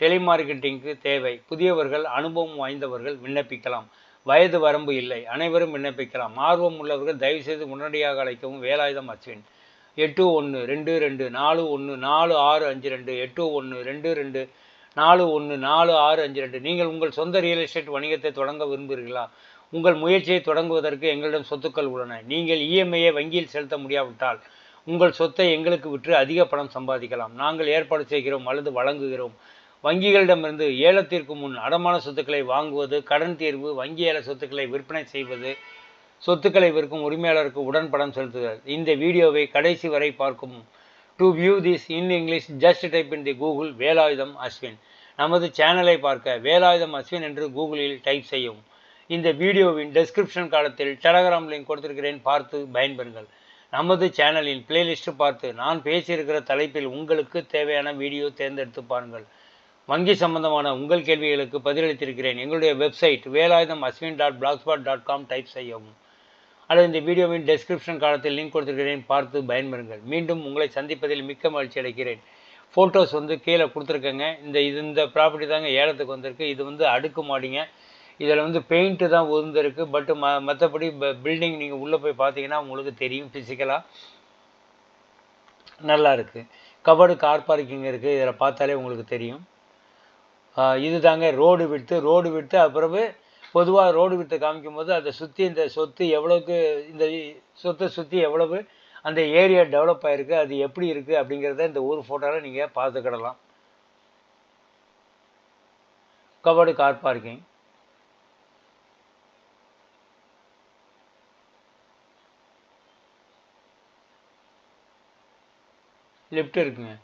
டெலிமார்க்கெட்டிங்க்கு தேவை. புதியவர்கள் அனுபவம் வாய்ந்தவர்கள் விண்ணப்பிக்கலாம். வயது வரம்பு இல்லை. அனைவரும் விண்ணப்பிக்கலாம். ஆர்வம் உள்ளவர்கள் தயவுசெய்து உடனடியாக அழைக்கவும் வேலாயுதம் அஸ்வின். எட்டு ஒன்று ரெண்டு ரெண்டு நாலு ஒன்று நாலு ஆறு அஞ்சு ரெண்டு. எட்டு ஒன்று ரெண்டு ரெண்டு நாலு ஒன்று நாலு ஆறு அஞ்சு ரெண்டு. நீங்கள் உங்கள் சொந்த ரியல் எஸ்டேட் வணிகத்தை தொடங்க விரும்புகிறீர்களா? உங்கள் முயற்சியை தொடங்குவதற்கு எங்களிடம் சொத்துக்கள் உள்ளன. நீங்கள் இஎம்ஐயை வங்கியில் செலுத்த முடியாவிட்டால் உங்கள் சொத்தை எங்களுக்கு விற்று அதிக பணம் சம்பாதிக்கலாம். நாங்கள் ஏற்பாடு செய்கிறோம் அல்லது வழங்குகிறோம். வங்கிகளிடமிருந்து ஏலத்திற்கு முன் அடமான சொத்துக்களை வாங்குவது கடன் தீர்வு வங்கி ஏல சொத்துக்களை விற்பனை செய்வது சொத்துக்களை விற்கும் உரிமையாளருக்கு உடன்படம் செலுத்துதல். இந்த வீடியோவை கடைசி வரை பார்க்கும். To view this in English just type in the Google Velayutham Ashwin நமது சேனலை பார்க்க வேலாயுதம் அஸ்வின் என்று கூகுளில் டைப் செய்யவும். இந்த வீடியோவின் டெஸ்கிரிப்ஷன் காலத்தில் டெலகிராம் லிங்க் கொடுத்திருக்கிறேன். பார்த்து பயன்பெறுங்கள். நமது சேனலின் பிளேலிஸ்ட் பார்த்து நான் பேசியிருக்கிற தலைப்பில் உங்களுக்கு தேவையான வீடியோ தேர்ந்தெடுத்து பாருங்கள். வங்கி சம்பந்தமான உங்கள் கேள்விகளுக்கு பதிலளித்திருக்கிறேன். எங்களுடைய website Velayutham Ashwin dot blogspot dot com type செய்யவும். அல்லது இந்த வீடியோவின் டெஸ்கிரிப்ஷன் காலத்தில் லிங்க் கொடுத்துருக்கிறேன். பார்த்து பயன்பெறுங்கள். மீண்டும் உங்களை சந்திப்பதில் மிக்க மகிழ்ச்சி அடைகிறேன். ஃபோட்டோஸ் வந்து கீழே கொடுத்துருக்கேங்க. இந்த இது இந்த ப்ராப்பர்ட்டி தாங்க ஏலத்துக்கு வந்திருக்கு. இது வந்து அடுக்கு மாடிங்க. இதில் வந்து பெயிண்ட்டு தான் உதிர்ந்துருக்கு. பட்டு ம மற்றபடி பில்டிங் நீங்கள் உள்ளே போய் பார்த்தீங்கன்னா உங்களுக்கு தெரியும் ஃபிசிக்கலாக நல்லா இருக்குது கபடு கார் பார்க்கிங் இருக்குது இதில் பார்த்தாலே உங்களுக்கு தெரியும். இது தாங்க ரோடு விட்டு ரோடு விட்டு அப்புறவு பொதுவாக ரோடு விட்டு காமிக்கும் போது அதை சுற்றி இந்த சொத்து எவ்வளோக்கு இந்த சொத்தை சுற்றி எவ்வளவு அந்த ஏரியா டெவலப் ஆகிருக்கு அது எப்படி இருக்குது அப்படிங்கிறத இந்த ஊர் ஃபோட்டோவில் நீங்கள் பார்த்துக்கிடலாம். கவர்டு கார் பார்க்கிங் லிஃப்ட் இருக்குங்க.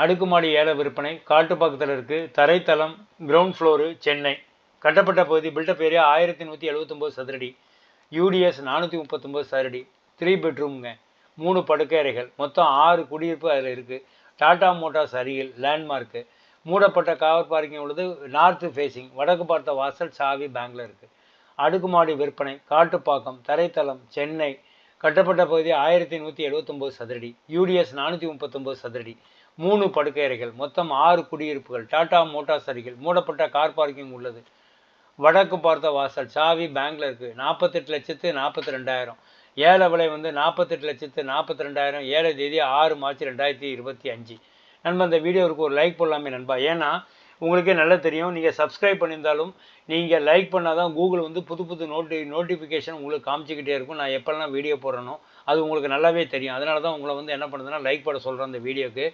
அடுக்குமாடி ஏல விற்பனை காட்டுப்பாக்கத்தில் இருக்குது தரைத்தளம் கிரவுண்ட் ஃப்ளோரு சென்னை. கட்டப்பட்ட பகுதி பில்டப் ஏரியா ஆயிரத்தி நூற்றி எழுபத்தொம்போது சதுரடி. யூடிஎஸ் நானூற்றி முப்பத்தொம்போது சதுரடி. த்ரீ பெட்ரூம்ங்க மூணு படுக்கை அறைகள். மொத்தம் ஆறு குடியிருப்பு அதில் இருக்குது டாடா மோட்டார்ஸ் அருகில் லேண்ட்மார்க்கு மூடப்பட்ட கார் பார்க்கிங் உள்ளது நார்த்து ஃபேஸிங் வடக்கு பார்த்த வாசல் சாவி பேங்கில் இருக்குது அடுக்குமாடி விற்பனை காட்டுப்பாக்கம் தரைத்தளம் சென்னை. கட்டப்பட்ட பகுதி ஆயிரத்தி நூற்றி எழுபத்தொம்போது சதுரடி. யூடிஎஸ் நானூற்றி முப்பத்தொம்போது சதுரடி. மூணு படுக்கையறைகள் மொத்தம் ஆறு குடியிருப்புகள் டாடா மோட்டார்ஸ் அருகில் மூடப்பட்ட கார் பார்க்கிங் உள்ளது. வடக்கு பார்த்த வாசல் சாவி பேங்க்ல இருக்குது நாற்பத்தெட்டு லட்சத்து நாற்பத்தி ரெண்டாயிரம் ஏழை விலை வந்து நாற்பத்தெட்டு லட்சத்து நாற்பத்தி ரெண்டாயிரம் ஏழை தேதி ஆறு மார்ச் ரெண்டாயிரத்தி இருபத்தி அஞ்சு. நண்பா இந்த வீடியோவுக்கு ஒரு லைக் போடலாமே நண்பா. ஏன்னா உங்களுக்கே நல்லா தெரியும். நீங்கள் சப்ஸ்கிரைப் பண்ணியிருந்தாலும் நீங்கள் லைக் பண்ணால் தான் கூகுள் வந்து புது புது நோட்டி நோட்டிஃபிகேஷன் உங்களுக்கு காமிச்சிக்கிட்டே இருக்கும். நான் எப்போல்லாம் வீடியோ போடுறனோ அது உங்களுக்கு நல்லாவே தெரியும். அதனால தான் உங்களை வந்து என்ன பண்ணுறதுன்னா லைக் போட சொல்கிறேன் அந்த வீடியோக்கு.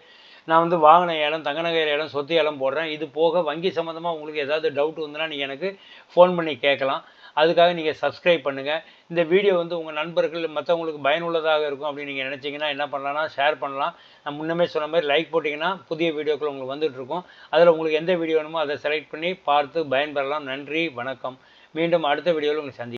நான் வந்து வாகன இடம் தங்க நகை இடம் சொத்து இடம் போடுறேன். இது போக வங்கி சம்மந்தமாக உங்களுக்கு ஏதாவது டவுட் வந்துன்னா நீங்கள் எனக்கு ஃபோன் பண்ணி கேட்கலாம். அதுக்காக நீங்கள் சப்ஸ்கிரைப் பண்ணுங்கள் இந்த வீடியோ வந்து உங்கள் நண்பர்கள் மற்றவங்களுக்கு பயனுள்ளதாக இருக்கும் அப்படின்னு நீங்கள் நினச்சிங்கன்னா என்ன பண்ணலாம்னா ஷேர் பண்ணலாம். நான் முன்னமே சொன்ன மாதிரி லைக் போட்டிங்கன்னா புதிய வீடியோக்கள் உங்களுக்கு வந்துட்டுருக்கும் அதில் உங்களுக்கு எந்த வீடியோ வேணுமோ அதை செலக்ட் பண்ணி பார்த்து பயன்பெறலாம். நன்றி வணக்கம். மீண்டும் அடுத்த வீடியோவில் உங்களுக்கு சந்தி